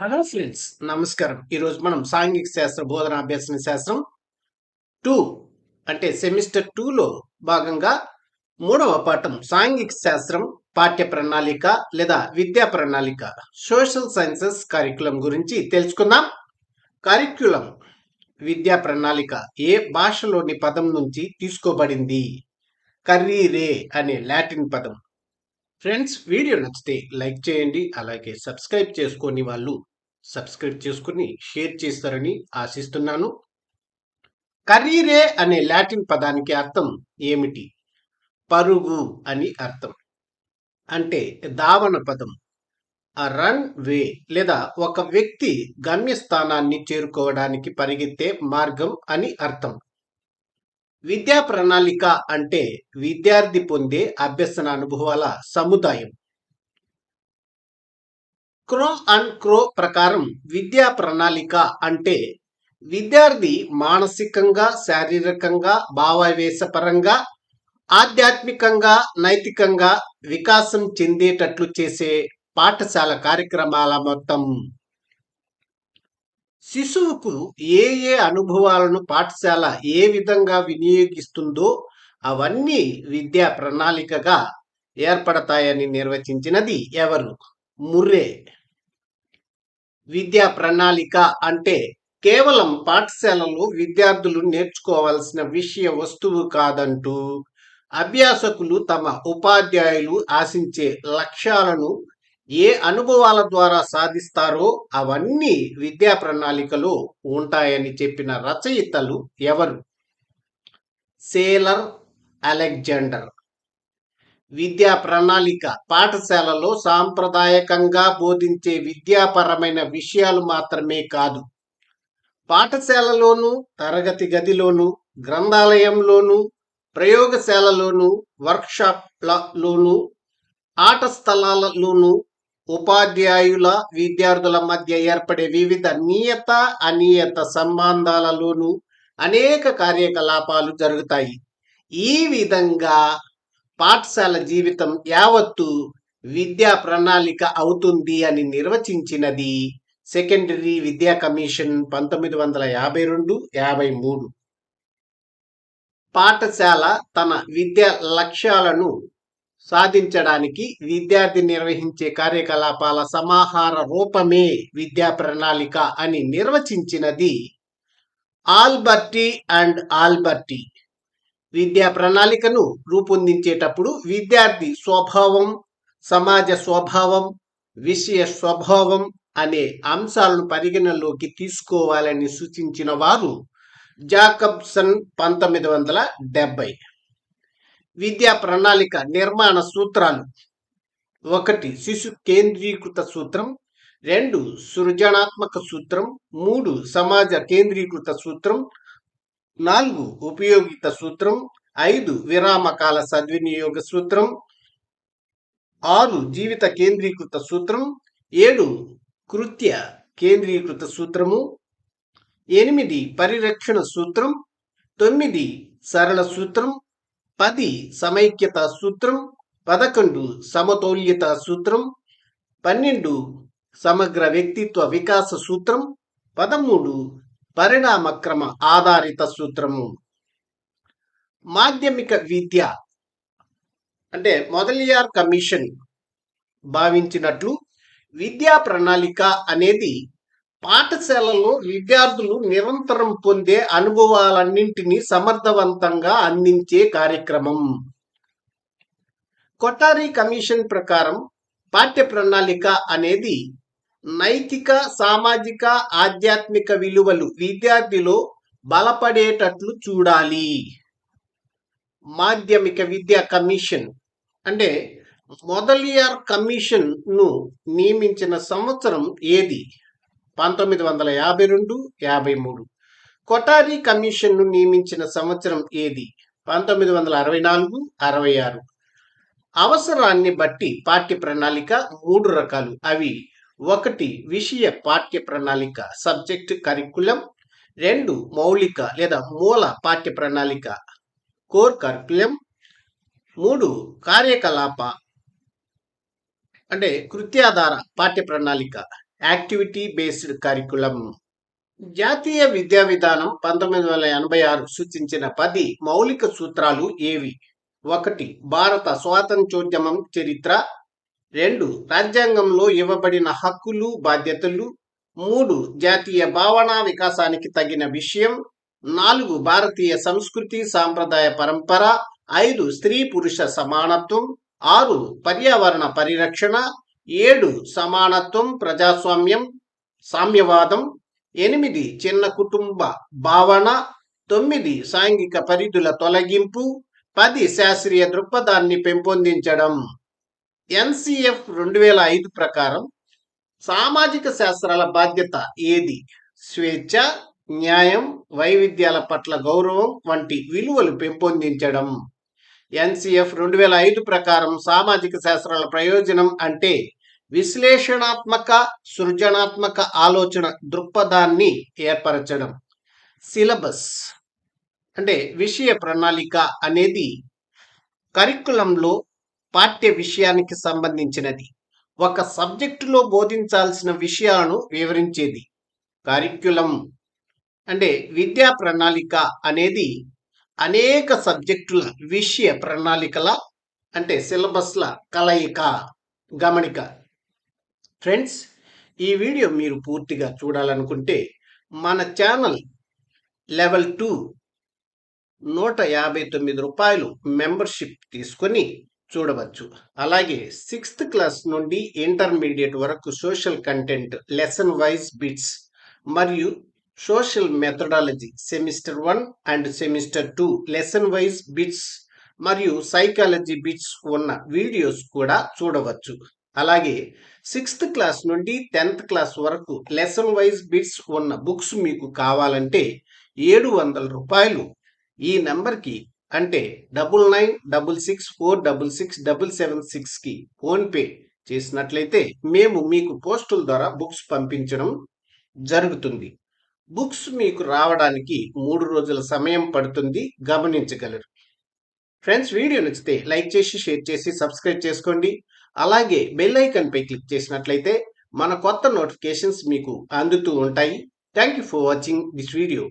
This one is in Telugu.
హలో ఫ్రెండ్స్ నమస్కారం. ఈరోజు మనం సాంఘిక శాస్త్ర బోధన అభ్యసన శాస్త్రం టూ అంటే సెమిస్టర్ టూలో భాగంగా మూడవ పాఠం సాంఘిక శాస్త్రం పాఠ్య ప్రణాళిక లేదా విద్యా ప్రణాళిక సోషల్ సైన్సెస్ కార్యక్రమం గురించి తెలుసుకుందాం. కరిక్యులం విద్యా ప్రణాళిక ఏ భాషలోని పదం నుంచి తీసుకోబడింది? కర్రీరే అనే లాటిన్ పదం. ఫ్రెండ్స్ వీడియో నచ్చితే లైక్ చేయండి అలాగే సబ్స్క్రైబ్ చేసుకొని వాళ్ళు సబ్స్క్రైబ్ చేసుకుని షేర్ చేస్తారని ఆశిస్తున్నాను. కరీరే అనే లాటిన్ పదానికి అర్థం ఏమిటి? పరుగు అని అర్థం. అంటే దావన పదం. రన్ వే లేదా ఒక వ్యక్తి గమ్యస్థానాన్ని చేరుకోవడానికి పరిగెత్తే మార్గం అని అర్థం. విద్యా ప్రణాళిక అంటే విద్యార్థి పొందే అభ్యసన అనుభవాల సముదాయం. క్రో అండ్ క్రో ప్రకారం విద్యా ప్రణాళిక అంటే విద్యార్థి మానసికంగా శారీరకంగా భావావేశపరంగా ఆధ్యాత్మికంగా నైతికంగా వికాసం చెందేటట్లు చేసే పాఠశాల కార్యక్రమాల మొత్తం. శిశువుకు ఏ ఏ అనుభవాలను పాఠశాల ఏ విధంగా వినియోగిస్తుందో అవన్నీ విద్యా ప్రణాళికగా ఏర్పడతాయని నిర్వచించినది ఎవరు? ముర్రే. విద్యా ప్రణాళిక అంటే కేవలం పాఠశాలలో విద్యార్థులు నేర్చుకోవాల్సిన విషయ వస్తువు కాదంటూ అభ్యాసకులు తమ ఉపాధ్యాయులు ఆశించే లక్ష్యాలను ఏ అనుభవాల ద్వారా సాధిస్తారో అవన్నీ విద్యా ప్రణాళికలో ఉంటాయని చెప్పిన రచయితలు ఎవరు? Saylor Alexander. విద్యా ప్రణాళిక పాఠశాలలో సాంప్రదాయకంగా బోధించే విద్యాపరమైన విషయాలు మాత్రమే కాదు. పాఠశాలలోను తరగతి గదిలోను గ్రంథాలయంలోను ప్రయోగశాలలోను వర్క్షాప్లలోను ఆట స్థలాలలోను ఉపాధ్యాయుల విద్యార్థుల మధ్య ఏర్పడే వివిధ నియత అనియత సంబంధాలలోనూ అనేక కార్యకలాపాలు జరుగుతాయి. ఈ విధంగా పాఠశాల జీవితం యావత్తు విద్యా ప్రణాళిక అవుతుంది అని నిర్వచించినది సెకండరీ విద్యా కమిషన్ పంతొమ్మిది వందల యాభై రెండు యాభై మూడు. పాఠశాల తన విద్యా లక్ష్యాలను సాధించడానికి విద్యార్థి నిర్వహించే కార్యకలాపాల సమాహార రూపమే విద్యా ప్రణాళిక అని నిర్వచించినది. ఆల్బర్టీ అండ్ ఆల్బర్టీ విద్యా ప్రణాళికను రూపొందించేటప్పుడు విద్యార్థి స్వభావం సమాజ స్వభావం విషయ స్వభావం అనే అంశాలను పరిగణలోకి తీసుకోవాలని సూచించిన వారు జాకబ్సన్ పంతొమ్మిది వందల డెబ్బై. విద్యా ప్రణాళిక నిర్మాణ సూత్రాలు. ఒకటి శిశు కేంద్రీకృత సూత్రం. రెండు సృజనాత్మక సూత్రం. మూడు సమాజ కేంద్రీకృత సూత్రం. నాలుగు ఉపయోగిత సూత్రం. ఐదు విరామకాల సద్వినియోగ సూత్రం. ఆరు జీవిత కేంద్రీకృత సూత్రం. ఏడు కృత్య కేంద్రీకృత సూత్రము. ఎనిమిది పరిరక్షణ సూత్రం. తొమ్మిది సరళ సూత్రం. పది సమైక్యత సూత్రం. పదకొండు సమతౌల్యత సూత్రం. పన్నెండు సమగ్ర వ్యక్తిత్వ వికాస సూత్రం. పదమూడు పరిణామక్రమ ఆధారిత సూత్రము. మాధ్యమిక విద్య అంటే మొదలియార్ కమిషన్ భావించినట్లు విద్యా ప్రణాళిక అనేది పాఠశాలలో విద్యార్థులు నిరంతరం పొందే అనుభవాలన్నింటినీ సమర్థవంతంగా అందించే కార్యక్రమం. కొటారి కమిషన్ ప్రకారం పాఠ్య ప్రణాళిక అనేది నైతిక సామాజిక ఆధ్యాత్మిక విలువలు విద్యార్థిలో బలపడేటట్లు చూడాలి. మాధ్యమిక విద్యా కమిషన్ అంటే మొదలియార్ కమిషన్ను నియమించిన సంవత్సరం ఏది? పంతొమ్మిది వందల యాభై రెండు యాభై మూడు. కొటారి కమిషన్ను నియమించిన సంవత్సరం ఏది? పంతొమ్మిది వందల అరవై నాలుగు అరవై ఆరు. అవసరాన్ని బట్టి పాఠ్య ప్రణాళిక మూడు రకాలు. అవి ఒకటి విషయ పాఠ్య ప్రణాళిక సబ్జెక్ట్ కరికులం రెండు మౌలిక లేదా మూల పాఠ్య ప్రణాళిక కోర్ కరికులం మూడు కార్యకలాప అంటే కృత్యాధార పాఠ్య ప్రణాళిక యాక్టివిటీ బేస్డ్ కరికులం. జాతీయ విద్యా విధానం పంతొమ్మిది వందల ఎనభై ఆరు సూచించిన పది మౌలిక సూత్రాలు ఏవి? ఒకటి భారత స్వాతంత్ర్యోద్యమం చరిత్ర రెండు రాజ్యాంగంలో ఇవ్వబడిన హక్కులు బాధ్యతలు. మూడు జాతీయ భావన వికాసానికి తగిన విషయం. నాలుగు భారతీయ సంస్కృతి సాంప్రదాయ పరంపర. ఐదు స్త్రీ పురుష సమానత్వం. ఆరు పర్యావరణ పరిరక్షణ. ఏడు సమానత్వం ప్రజాస్వామ్యం సామ్యవాదం. ఎనిమిది చిన్న కుటుంబ భావన. తొమ్మిది సాంఘిక పరిధుల తొలగింపు. పది శాస్త్రీయ దృక్పథాన్ని పెంపొందించడం. ఎన్సిఎఫ్ రెండు వేల ఐదు ప్రకారం సామాజిక శాస్త్రాల బాధ్యత ఏది? స్వేచ్ఛ న్యాయం వైవిధ్యాల పట్ల గౌరవం వంటి విలువలు పెంపొందించడం. ఎన్సిఎఫ్ రెండు వేల ఐదు ప్రకారం సామాజిక శాస్త్రాల ప్రయోజనం అంటే విశ్లేషణాత్మక సృజనాత్మక ఆలోచన దృక్పథాన్ని ఏర్పరచడం. సిలబస్ అంటే విషయ ప్రణాళిక అనేది కరికులంలో పాఠ్య విషయానికి సంబంధించినది. ఒక సబ్జెక్టులో బోధించాల్సిన విషయాలను వివరించేది. కరిక్యులం అంటే విద్యా ప్రణాళిక అనేది అనేక సబ్జెక్టుల విషయ ప్రణాళికల అంటే సిలబస్ల కలయిక గమనిక. ఫ్రెండ్స్ ఈ వీడియో మీరు పూర్తిగా చూడాలనుకుంటే మన ఛానల్ లెవెల్ టూ నూట యాభై తొమ్మిది రూపాయలు మెంబర్షిప్ తీసుకొని చూడవచ్చు. అలాగే సిక్స్త్ క్లాస్ నుండి ఇంటర్మీడియట్ వరకు social content lesson wise bits మరియు social methodology semester one and semester two lesson wise bits మరియు సైకాలజీ బిట్స్ ఉన్న వీడియోస్ కూడా చూడవచ్చు. అలాగే సిక్స్త్ క్లాస్ నుండి టెన్త్ క్లాస్ వరకు లెసన్ వైజ్ బిట్స్ ఉన్న బుక్స్ మీకు కావాలంటే ఏడు వందల రూపాయలు ఈ నెంబర్కి అంటే double nine double six four double six double seven సిక్స్కి ఫోన్పే చేసినట్లయితే మేము మీకు పోస్టుల ద్వారా బుక్స్ పంపించడం జరుగుతుంది. బుక్స్ మీకు రావడానికి మూడు రోజుల సమయం పడుతుంది. గమనించగలరు. ఫ్రెండ్స్ వీడియో నచ్చితే లైక్ చేసి షేర్ చేసి సబ్స్క్రైబ్ చేసుకోండి. అలాగే బెల్ ఐకాన్ పై క్లిక్ చేసినట్లయితే మన కొత్త నోటిఫికేషన్స్ మీకు అందుతూ ఉంటాయి. Thank you for watching this video.